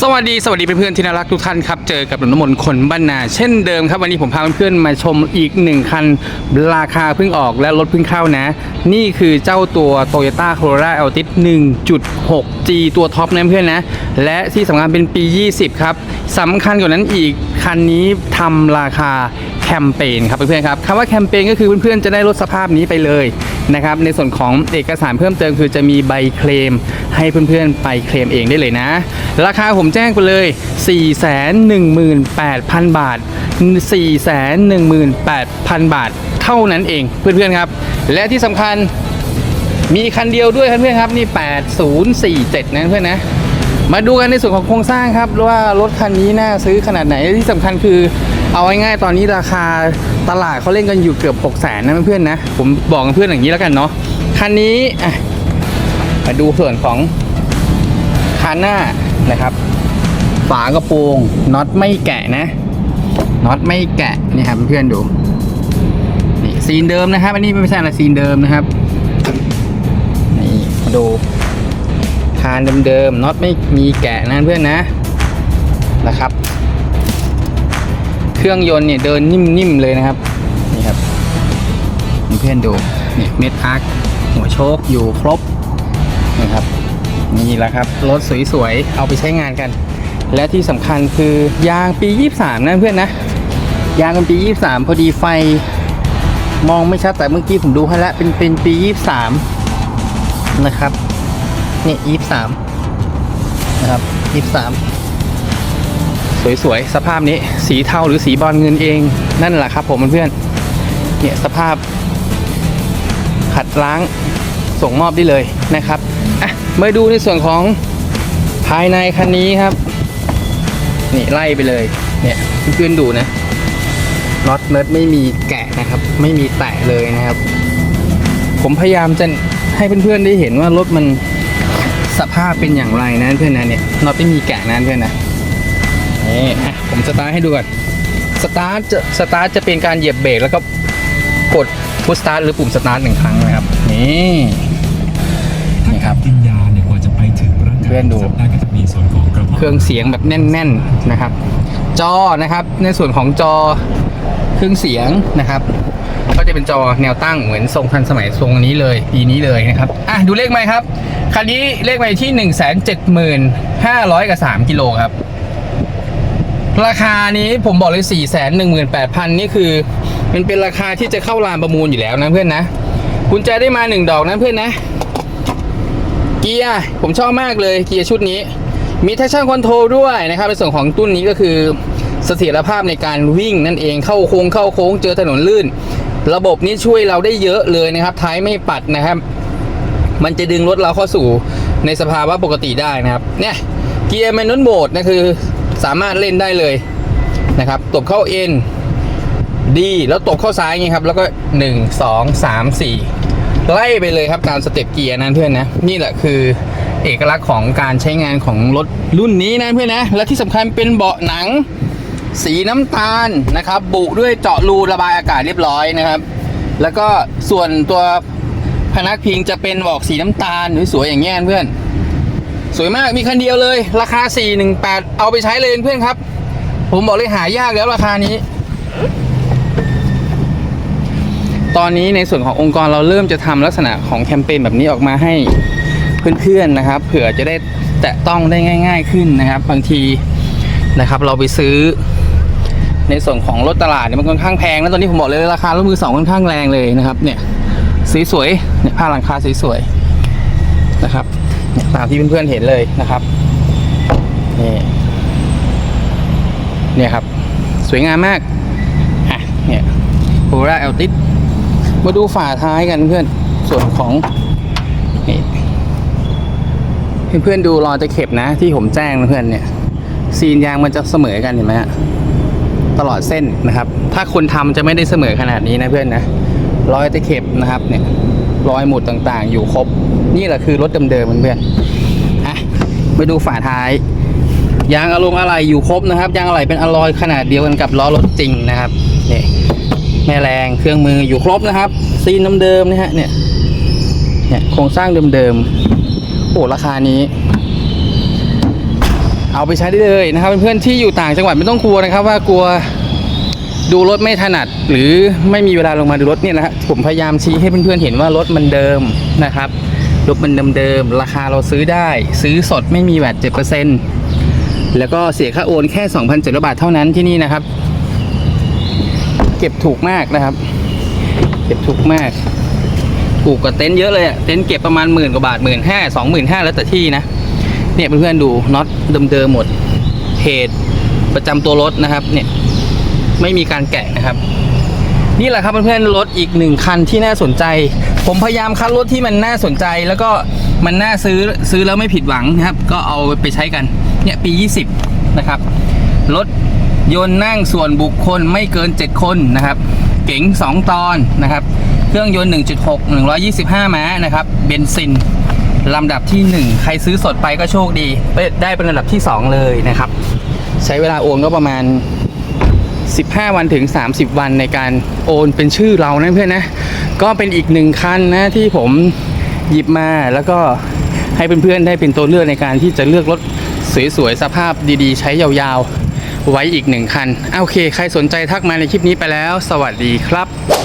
สวัสดีสวัสดีเพื่อนๆที่น่ารักทุกท่านครับ เจอกับหนุ่มน้ำมนต์คนบ้านนา เช่นเดิมครับ วันนี้ผมพาเพื่อนๆมาชมอีกหนึ่งคัน ราคาเพิ่งออกและรถเพิ่งเข้านะ นี่คือเจ้าตัว Toyota Corolla Altis 1.6G ตัวท็อปนะเพื่อนนะ และที่สำคัญเป็นปี 20 ครับสำคัญกว่านั้นอีกคันนี้ทำราคา คมเปญครับเพื่อนๆครับคำว่าแคมเปญก็คือเพื่อนๆจะได้รถสภาพนี้ไปเลยนะครับในส่วนของเอกสารเพิ่มเติมคือจะมีใบเคลม ให้เพื่อนๆไปเคลมเองได้เลยนะ ราคาผมแจ้งไปเลย 418,000 บาท 418,000 บาท เท่านั้นเองเพื่อนๆครับ และที่สำคัญมีคันเดียวด้วยเพื่อนๆครับนี่ 8047 นะเพื่อนนะมาดูกันในส่วนของโครงสร้างครับว่ารถคันนี้น่าซื้อขนาดไหนที่สำคัญคือ เอาง่ายๆตอนนี้ราคาตลาดเขาเล่นกันอยู่เกือบ6 0แสนนะเพื่อนๆนะ ผมบอกกับเพื่อนอย่างนี้แล้วกันเนาะคันนี้มาดูส่วนของคานหน้านะครับ ฝากระโปรงน็อตไม่แกะนะน็อตไม่แกะนี่ครับเพื่อนๆดูนี่ซีนเดิมนะครับ อันนี้ไม่ใช่อะไรซีนเดิมนะครับนี่มาดูคานเดิมๆน็อตไม่มีแกะนะเพื่อนนะนะครับ เครื่องยนต์เนี่ยเดินนิ่มๆเลยนะครับ นี่ครับนี่เพื่อนดูนี่เม็ดอาร์คหัวโชคอยู่ครบนะครับนี่แหละครับรถสวยๆ เอาไปใช้งานกัน และที่สำคัญคือยางปี 23 นะเพื่อนนะ ยางกันปี 23 พอดีไฟมองไม่ชัดแต่เมื่อกี้ผมดูให้แล้วเป็นเป็นปี 23 นะครับ นี่ยี่สามนะครับยี่ สวยๆ สภาพนี้สีเทาหรือสีบอลเงินเอง นั่นแหละครับผมเพื่อนๆเนี่ยสภาพ ขัดล้างส่งมอบได้เลยนะครับอะมาดูในส่วนของภายในคันนี้ครับนี่ไล่ไปเลยเนี่ยเพื่อนๆดูนะน็อตเนิร์ดไม่มีแกะนะครับ ไม่มีแตะเลยนะครับ ผมพยายามจะให้เพื่อนๆได้เห็นว่ารถมันสภาพเป็นอย่างไรนะเพื่อนนะเนี่ยน็อตไม่มีแกะนะเพื่อนนะ นี่อะผมสตาร์ทให้ดูก่อนสตาร์ทจะสตาร์ทจะเป็นการเหยียบเบรกแล้วก็กดพุชสตาร์ทหรือปุ่มสตาร์ทหนึ่งครั้งนะครับนี่นี่ครับปริญญาเนี่ยกว่าจะไปถึงร่างกายเพื่อนดูสัปดาห์ก็จะมีส่วนของกระเพาะเครื่องเสียงแบบแน่น ๆนะครับ จอนะครับในส่วนของจอเครื่องเสียงนะครับ ก็จะเป็นจอแนวตั้งเหมือนทรงทันสมัยทรงนี้เลยปีนี้เลยนะครับอะดูเลขไหมค์ครับคันนี้เลขไหมค์ที่ 1 7 5 0 0 0กับ3กิโลครับ ราคานี้ผมบอกเลย4 1 8 0 0 0นี่คือ มันเป็นราคาที่จะเข้าลานประมูลอยู่แล้วนะเพื่อนนะกุญแจได้มา1ดอกนะเพื่อนนะ เกียร์ผมชอบมากเลยเกียร์ชุดนี้ มี traction control ด้วยนะครับในส่วนของตุ้นนี้ก็คือเสถียรภาพในการวิ่งนั่นเองเข้าโค้งเข้าโค้งเจอถนนลื่น ระบบนี้ช่วยเราได้เยอะเลยนะครับ ท้ายไม่ปัดนะครับ มันจะดึงรถเราเข้าสู่ในสภาวะปกติได้นะครับ เนี่ยเกียร์แมนนวลโหมดนะคือ สามารถเล่นได้เลยนะครับตบเข้าเอ็นดีแล้วตบเข้าซ้ายไงครับ แล้วก็ 1 2 3 4 ไล่ไปเลยครับตามสเต็ปเกียร์นะเพื่อนนะนี่แหละคือเอกลักษณ์ของการใช้งานของรถรุ่นนี้นะเพื่อนนะ และที่สำคัญเป็นเบาะหนัง สีน้ำตาลนะครับ บุด้วยเจาะรูระบายอากาศเรียบร้อยนะครับ แล้วก็ส่วนตัวพนักพิงจะเป็นบอกสีน้ำตาลสวยๆอย่างเงี้ยเพื่อน สวยมากมีคันเดียวเลย ราคา 418 เอาไปใช้เลยเพื่อนครับ ผมบอกเลยหายากแล้วราคานี้ ตอนนี้ในส่วนขององค์กรเราเริ่มจะทำลักษณะของแคมเปญแบบนี้ออกมาให้เพื่อนๆนะครับ เผื่อจะได้แตะต้องได้ง่าย ๆ ขึ้นนะครับ บางทีนะครับ เราไปซื้อ ในส่วนของรถตลาดเนี่ยมันค่อนข้างแพงนะตอนนี้ผมบอกเลยราคารถมือสองค่อนข้างแรงเลยนะครับ เนี่ยสีสวยเนี่ยผ้าหลังคาสีสวยนะครับ ตามที่เพื่อนๆเห็นเลยนะครับนี่เนี่ยครับ สวยงามมากอะเนี่ยโบราเอลติสมาดูฝาท้ายกันเพื่อนส่วนของนี่เพื่อนดูรอยตะเข็บนะ ที่ผมแจ้งเพื่อนเนี่ยซีนยางมันจะเสมอกันเห็นไหมฮะตลอดเส้นนะครับ ถ้าคนทำจะไม่ได้เสมอขนาดนี้นะเพื่อนนะรอยตะเข็บนะครับเนี่ยรอยหมุดต่างๆ อยู่ครบ นี่แหละคือรถเดิมๆเพื่อนๆอะไปดูฝาท้าย ยางอารมณ์อะไรอยู่ครบนะครับ ยางอะไรเป็นอลลอยขนาดเดียวกันกับล้อรถจริงนะครับนี่แม่แรงเครื่องมืออยู่ครบนะครับ ซีนเดิมๆนะฮะเนี่ยเนี่ยโครงสร้างเดิมๆโอ้ราคานี้ เอาไปใช้ได้เลยนะครับเพื่อนๆที่อยู่ต่างจังหวัดไม่ต้องกลัวนะครับ ว่ากลัวดูรถไม่ถนัดหรือไม่มีเวลาลงมาดูรถเนี่ยนะฮะผมพยายามชี้ให้เพื่อนๆเห็นว่ารถมันเดิมนะครับ รถมันเดิมๆ ราคาเราซื้อได้ ซื้อสดไม่มีแวดเจ็ดเปอร์เซ็นต์แล้วก็เสียค่าโอนแค่ 2,700 บาทเท่านั้นที่นี่นะครับ เก็บถูกมากนะครับ เก็บถูกมาก ถูกกว่าเต็นท์เยอะเลยอะเต็นท์เก็บประมาณหมื่นกว่าบาทหมื่นห้าสองหมื่นห้าแล้วแต่ที่นะ เนี่ยเพื่อนๆดูน็อตเดิมๆหมดเพจประจำตัวรถนะครับ เนี่ยไม่มีการแกะนะครับ นี่แหละครับเพื่อนๆรถอีกหนึ่งคันที่น่าสนใจ ผมพยายามคัดรถที่มันน่าสนใจ แล้วก็มันน่าซื้อซื้อแล้วไม่ผิดหวังนะครับ ก็เอาไปใช้กันเนี่ยปี 20 นะครับ รถยนต์นั่งส่วนบุคคลไม่เกิน 7 คนนะครับ เก๋ง 2 ตอนนะครับ เครื่องยนต์ 1.6 125 ม้านะครับ เบนซินลำดับที่ 1 ใครซื้อสดไปก็โชคดี ได้เป็นลำดับที่ 2 เลยนะครับ ใช้เวลาโอนก็ประมาณ 15 วันถึง 30 วันในการโอนเป็นชื่อเรานะเพื่อนนะ ก็เป็นอีกหนึ่งคันนะที่ผมหยิบมาแล้วก็ให้เพื่อนๆได้เป็นตัวเลือกในการที่จะเลือกรถสวยๆ สภาพดีๆ ใช้ยาวๆ ไว้อีกหนึ่งคันโอเค ใครสนใจทักมาในคลิปนี้ไปแล้ว สวัสดีครับ